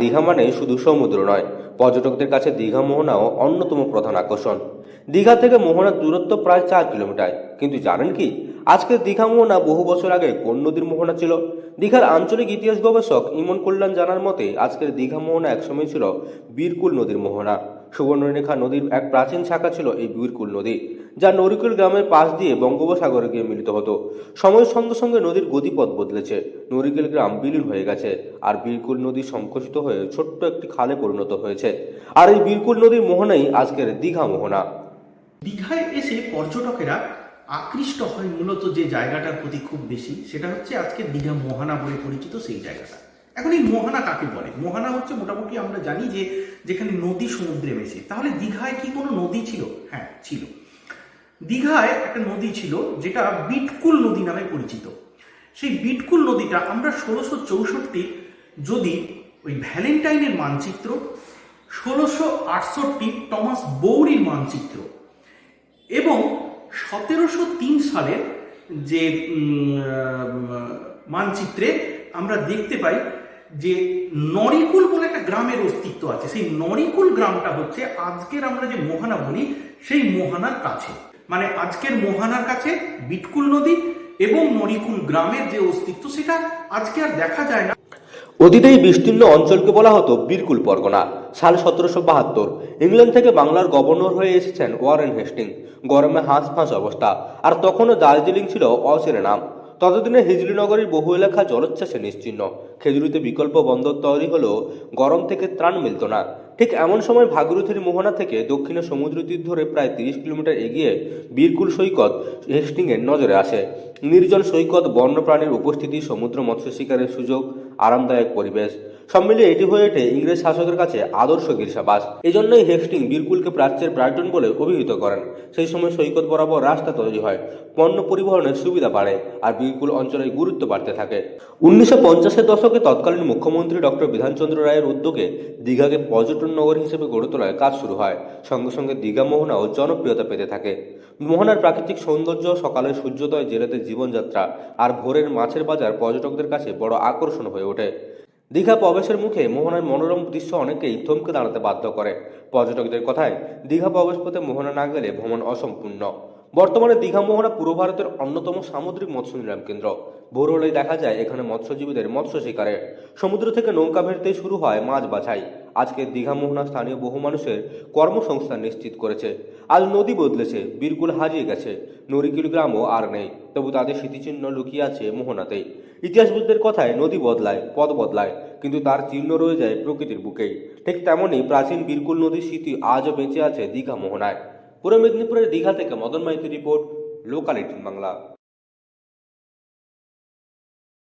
দীঘা মানে শুধু সমুদ্র নয়, পর্যটকদের কাছে দীঘা মোহনাও অন্যতম প্রধান আকর্ষণ। দীঘা থেকে মোহনার দূরত্ব প্রায় চার কিলোমিটার। কিন্তু জানেন কি? আজকের দীঘা মোহনা বহু বছর আগে কোন নদীর মোহনা ছিল? দীঘার আঞ্চলিক ইতিহাস গবেষক ইমন কল্যাণ জানার মতে, আজকের দীঘা মোহনা একসময় ছিল বীরকুল নদীর মোহনা। সুবর্ণরেখা নদীর এক প্রাচীন শাখা ছিল এই বীরকুল নদী, যা নরিকুল গ্রামের পাশ দিয়ে বঙ্গোপসাগরে গিয়ে মিলিত হতো। সময়ের সঙ্গে সঙ্গে নদীর গতিপথ বদলেছে। নরিকুল গ্রাম বিলীন হয়ে গেছে আর বীরকুল নদী সংকুচিত হয়ে ছোট্ট একটি খালে পরিণত হয়েছে। আর এই বীরকুল নদীর মোহনাই আজকের দীঘা মোহনা। দীঘায় এসে পর্যটকেরা আকৃষ্ট হয় মূলত যে জায়গাটার প্রতি খুব বেশি, সেটা হচ্ছে আজকে দীঘা মোহানা বলে পরিচিত সেই জায়গাটা। এখন এই মোহানা কাকে বলে? মোহানা হচ্ছে মোটামুটি আমরা জানি যে যেখানে নদী সমুদ্রে মেশে। তাহলে দীঘায় কি কোনো নদী ছিল? হ্যাঁ ছিল। দীঘায় একটা নদী ছিল যেটা বিটকুল নদী নামে পরিচিত। সেই বিটকুল নদীটা আমরা ষোলোশো চৌষট্টি যদি ওই ভ্যালেন্টাইনের মানচিত্র, ষোলোশো আটষট্টি টমাস বৌরির মানচিত্র এবং সতেরোশো তিন সালের যে মানচিত্রে আমরা দেখতে পাই যে নরিকুল বলে একটা গ্রামের অস্তিত্ব আছে। সেই নরিকুল গ্রামটা হচ্ছে আজকের আমরা যে মোহানা বলি, সেই মোহানার কাছে। মানে আজকের মোহানার কাছে বিটকুল নদী এবং নরিকুল গ্রামের যে অস্তিত্ব, সেটা আজকে আর দেখা যায় না। অতীতে এই বিস্তীর্ণ অঞ্চলকে বলা হতো বীরকুল পরগনা। সাল সতেরোশো বাহাত্তর। ইংল্যান্ড থেকে বাংলার গভর্নর হয়ে এসেছেন ওয়ারেন হেস্টিং। গরমে হাঁস ফাঁস অবস্থা। আর তখনও দার্জিলিং ছিল অচেনা নাম। ততদিনে হিজলিনগরের বহু এলাকা জলোচ্ছ্বাসে নিশ্চিহ্ন খেজুরিতে বিকল্প বন্দর তৈরি হলেও গরম থেকে ত্রাণ মিলত না। ঠিক এমন সময় ভাগীরথীর মোহনা থেকে দক্ষিণে সমুদ্র তীর ধরে প্রায় তিরিশ কিলোমিটার এগিয়ে বীরকুল সৈকত হেস্টিংয়ের নজরে আসে। নির্জন সৈকত বন্যপ্রাণীর উপস্থিতি সমুদ্র মৎস্য শিকারের সুযোগ, আরামদায়ক পরিবেশ। সব মিলিয়ে এটি হয়ে ওঠে ইংরেজ শাসকের কাছে আদর্শ গির্জাবাস এই জন্যই হেস্টিং বীরকুলকে প্রাচ্যের ব্রাইটন বলে অভিহিত করেন। সেই সময় সৈকত বরাবর রাস্তা তৈরি হয়, পণ্য পরিবহনের সুবিধা বাড়ে আর বীরকুল অঞ্চলের গুরুত্ব বাড়তে থাকে। উনিশশো পঞ্চাশের দশকে তৎকালীন মুখ্যমন্ত্রী ডক্টর বিধানচন্দ্র রায়ের উদ্যোগে দীঘাকে পর্যটন নগর হিসেবে গড়ে তোলার কাজ শুরু হয়। সঙ্গে সঙ্গে দীঘা মোহনাও জনপ্রিয়তা পেতে থাকে। মোহনার প্রাকৃতিক সৌন্দর্য, সকালের সূর্যোদয়, জেলেদের জীবনযাত্রা আর ভোরের মাছের বাজার পর্যটকদের কাছে বড় আকর্ষণ হয়ে ওঠে। দীঘা প্রবেশের মুখে মোহনার মনোরম দৃশ্য অনেকেই থমকে দাঁড়াতে বাধ্য করে। পর্যটকদের কথায়, দীঘা প্রবেশ পথে মোহনা না গেলে ভ্রমণ অসম্পূর্ণ। বর্তমানে দীঘা মোহনা পূর্ব ভারতের অন্যতম সামুদ্রিক মৎস্য নিলাম কেন্দ্র। ভোর হলেই দেখা যায়, এখানে মৎস্যজীবীদের মৎস্য শিকারে। সমুদ্র থেকে নৌকা ভেড়তেই শুরু হয় মাছ বাছাই। আজকে দীঘা মোহনা স্থানীয় বহু মানুষের কর্মসংস্থান নিশ্চিত করেছে। আজ নদী বদলেছে, বীরকুল হারিয়ে গেছে নরিকুল গ্রামও আর নেই। তবু তাদের স্মৃতিচিহ্ন লুকিয়ে আছে মোহনাতেই। ইতিহাসবিদদের কথায় নদী বদলায়, পথ বদলায়, কিন্তু তার চিহ্ন রয়ে যায় প্রকৃতির বুকেই। ঠিক তেমনই প্রাচীন বীরকুল নদীর স্মৃতি আজও বেঁচে আছে দীঘা মোহনায়। পূর্ব মেদিনীপুরের দীঘা থেকে মদন মাইতি রিপোর্ট, লোকাল বাংলা।